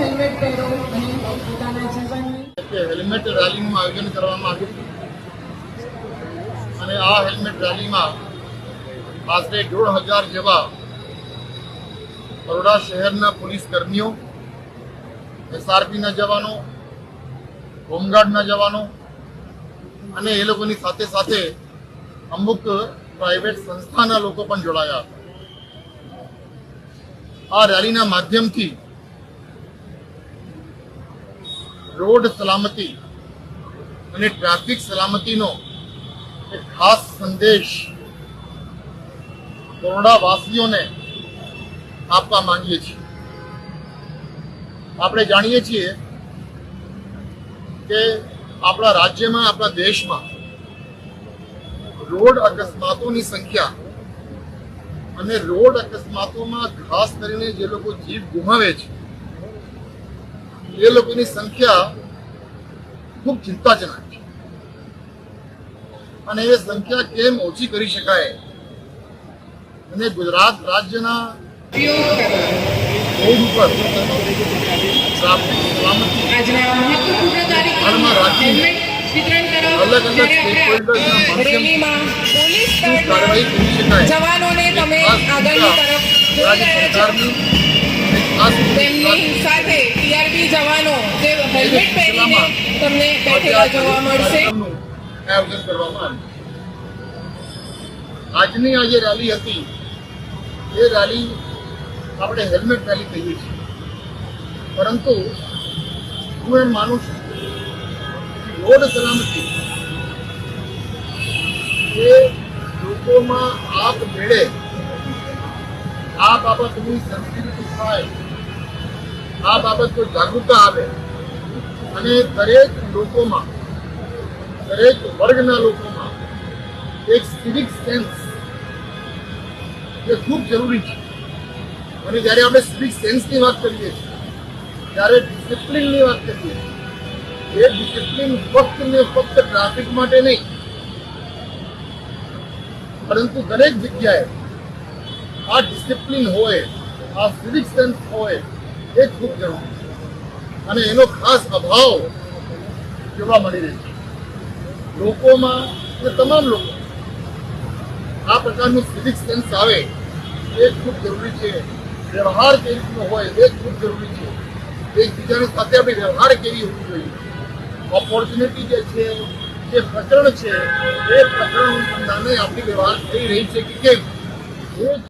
Helmet રેલીનું આયોજન કરવામાં આવ્યું. અને આ હેલ્મેટ રેલીમાં આશરે દોઢ હજાર જેવા બરોડા શહેરના પોલીસ કર્મીઓ એસઆરપીના જવાનો, હોમગાર્ડના જવાનો અને એ લોકોની સાથે સાથે અમુક પ્રાઇવેટ સંસ્થાના લોકો પણ જોડાયા આ રેલીના માધ્યમથી રોડ સલામતી અને ટ્રાફિક સલામતીનો એક ખાસ સંદેશ બરોડાવાસીઓને આપવા માંગીએ છીએ. આપણે જાણીએ છીએ કે આપણા રાજ્યમાં, આપણા દેશમાં રોડ અકસ્માતોની સંખ્યા અને રોડ અકસ્માતોમાં ખાસ કરીને જે લોકો જીવ ગુમાવે છે એ લોકોની સંખ્યા ખૂબ ચિંતાજનક છે. અને એ સંખ્યા કેમ ઓછી કરી શકાય? અને ગુજરાત રાજ્યના રોડ ઉપર ટ્રાફિક સલામતી હાલમાં રાખીને અલગ અલગ જ્યારે માધ્યમથી શું કાર્યવાહી કરી શકાય? જવાનોને તમે આગળની તરફ રાજ્ય સરકારની ખાસ તેમની સાથે જવાનો. જે હેલ્મેટ પહેરીને તમને બેઠેલા જોવા મળશે. આજની આ જે રેલી હતી, એ રેલી આપણે હેલ્મેટ રેલી કહીએ છીએ. પરંતુ હું એમ માનું છું રોડ સલામતી એ લોકોમાં આપ મેળે આ બાબતની સંસ્કૃતિ થાય આ બાબત કોઈ જાગૃતતા આવે અને દરેક લોકોમાં, દરેક વર્ગના લોકોમાં એક સિવિક સેન્સ એ ખૂબ જરૂરી છે. અને જ્યારે આપણે સિવિક સેન્સની વાત કરીએ છીએ ત્યારે ડિસિપ્લિનની વાત કરીએ છીએ એ ડિસિપ્લિન ફક્ત ને ફક્ત ટ્રાફિક માટે નહીં, પરંતુ દરેક જગ્યાએ આ ડિસિપ્લિન હોય, આ સિવિક સેન્સ હોય એ ખૂબ છે અને એનો ખાસ અભાવ જોવા મળી રહ્યો છે. લોકોમાં અને તમામ લોકો આ પ્રકારનું સિવિક સેન્સ આવે, એ ખૂબ જરૂરી છે. વ્યવહાર કેવી રીતનો હોય, એ ખૂબ જરૂરી છે. એકબીજાની સાથે આપણી વ્યવહાર કેવી હોવી જોઈએ? ઓપોર્ચ્યુનિટી જે છે, જે પ્રકરણ છે, એ પ્રકરણ અનુસંધાને આપણી વ્યવહાર થઈ રહી છે કે કેમ? એ